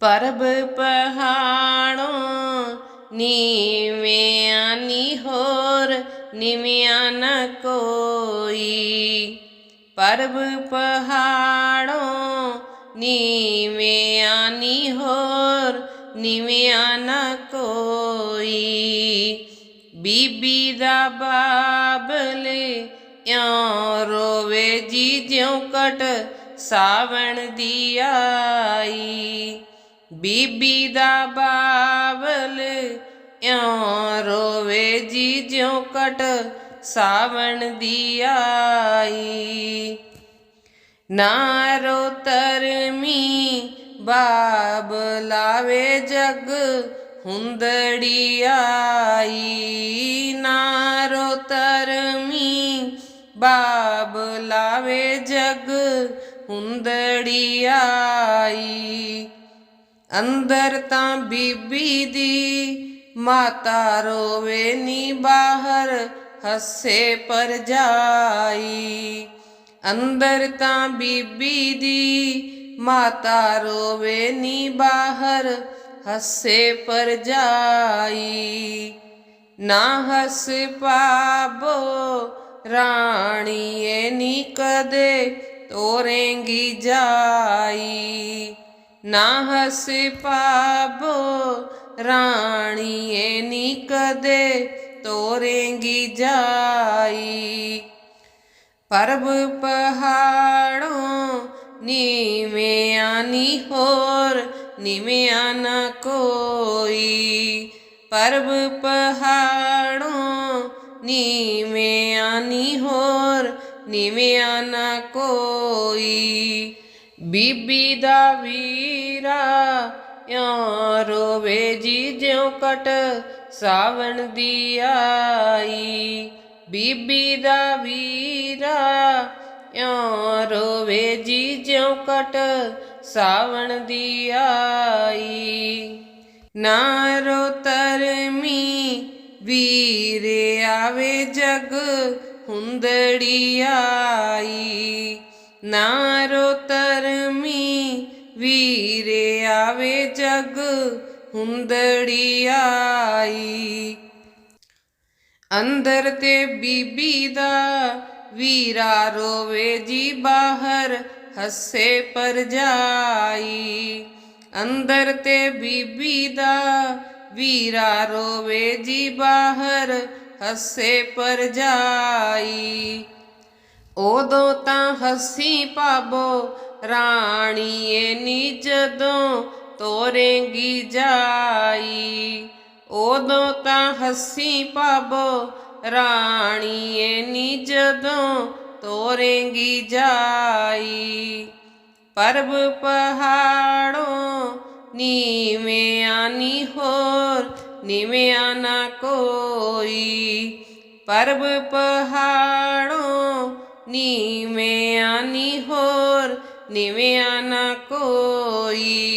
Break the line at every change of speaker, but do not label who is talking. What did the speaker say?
ਪਰਬ ਪਹਾੜੋਂ ਨੀਵਿਆਂ ਨੀ ਹੋਰ, ਨਿਵਿਆਂ ਨ ਕੋਈ। ਪਰਬ ਪਹਾੜੋਂ ਨੀਵਿਆਂ ਨੀ ਹੋਰ, ਨਿਵਿਆਂ ਨ ਕੋਈ। ਬੀਬੀ ਦਾ ਬਾਬਲ ਇਉਂ ਰੋਵੇ ਜੀ ਜਿਉ ਕਟ ਸਾਵਣ ਦੀ ਆਈ। ਬੀਬੀ ਦਾ ਬਾਬਲ ਇਉਂ ਰੋਵੇ ਜੀ, ਜਿਉ ਕਟ ਸਾਵਣ ਦੀ ਆਈ। ਨਾਰੋ ਤਰਮੀ ਬਾਬ ਲਾਵੇ ਜਗ ਹੁੰਦੜੀ ਆਈ। ਨਾਰੋ ਤਰਮੀ ਬਾਬ ਲਾਵੇ ਜਗ ਹੁੰਦੜੀ ਆਈ। ਅੰਦਰ ਤਾਂ ਬੀਬੀ ਦੀ ਮਾਤਾ ਰੋਵੇ ਨੀ, ਬਾਹਰ ਹੱਸੇ ਪਰ ਜਾਈ। ਅੰਦਰ ਤਾਂ ਬੀਬੀ ਦੀ ਮਾਤਾ ਰੋਵੇ ਨੀ, ਬਾਹਰ ਹੱਸੇ ਪਰ ਜਾਈ। ਨਾ ਹੱਸ ਪਾਬੋ ਰਾਣੀਏ ਨੀ, ਕਦੇ ਤੋਰੇਂਗੀ ਜਾਈ। ਨਾ ਹੱਸ ਪਾਬੋ ਰਾਣੀਏ ਨੀ ਕਦੇ ਤੋਰੇਂਗੀ ਜਾਈ। ਪਰਬ ਪਹਾੜੋਂ ਨੀਵਿਆਂ ਨੀ ਹੋਰ, ਨਿਵਿਆਂ ਨ ਕੋਈ। ਪਰਬ ਪਹਾੜੋਂ ਨੀਵਿਆਂ ਨੀ ਹੋਰ, ਨਿਵਿਆਂ ਨ ਕੋਈ। ਬੀਬੀ ਦਾ ਵੀਰਾ ਇਉਂ ਰੋਵੇ ਜੀ ਜਿਉ ਕਟ ਸਾਵਣ ਦੀ ਆਈ। ਬੀਬੀ ਦਾ ਵੀਰਾ ਇਉਂ ਰੋਵੇ ਜੀ ਜਿਉ ਕਟ ਸਾਵਣ ਦੀ ਆਈ। ਨਾ ਰੋ ਤਰਮੀ ਵੀਰੇ ਆਵੇ ਜਗ ਹੁੰਦੜੀ ਆਈ। ਨਾ ਵੀਰੇ ਜਗ ਹੁੰਦੜੀ ਆਈ। ਅੰਦਰ ਤੇ ਬੀਬੀ ਦਾ ਵੀਰਾ ਰੋਵੇ ਜੀ, ਬਾਹਰ ਹੱਸੇ ਪਰ ਜਾਈ। ਅੰਦਰ ਤੇ ਬੀਬੀ ਦਾ ਵੀਰਾ ਰੋਵੇ ਜੀ, ਬਾਹਰ ਹੱਸੇ ਪਰ ਜਾਈ। ਉਦੋਂ ਤਾਂ ਹੱਸੀ ਪਾਬੋ ਰਾਣੀਏ ਨੀ ਜਦੋਂ ਤੋਰੇਗੀ ਜਾਈ, ਉਦੋਂ ਤਾਂ ਹੱਸੀ ਪਾਬੋ ਰਾਣੀਏ ਨੀ ਜਦੋਂ ਤੋਰੇਗੀ ਜਾਈ। ਪਰਬ ਪਹਾੜੋਂ ਨੀਵਿਆਂ ਨੀ ਹੋਰ, ਨਿਵਿਆਂ ਨਾ ਕੋਈ। ਪਰਬ ਪਹਾੜੋਂ ਨੀਵਿਆਂ ਨੀ ਹੋਰ, ਨਿਵਿਆਂ employee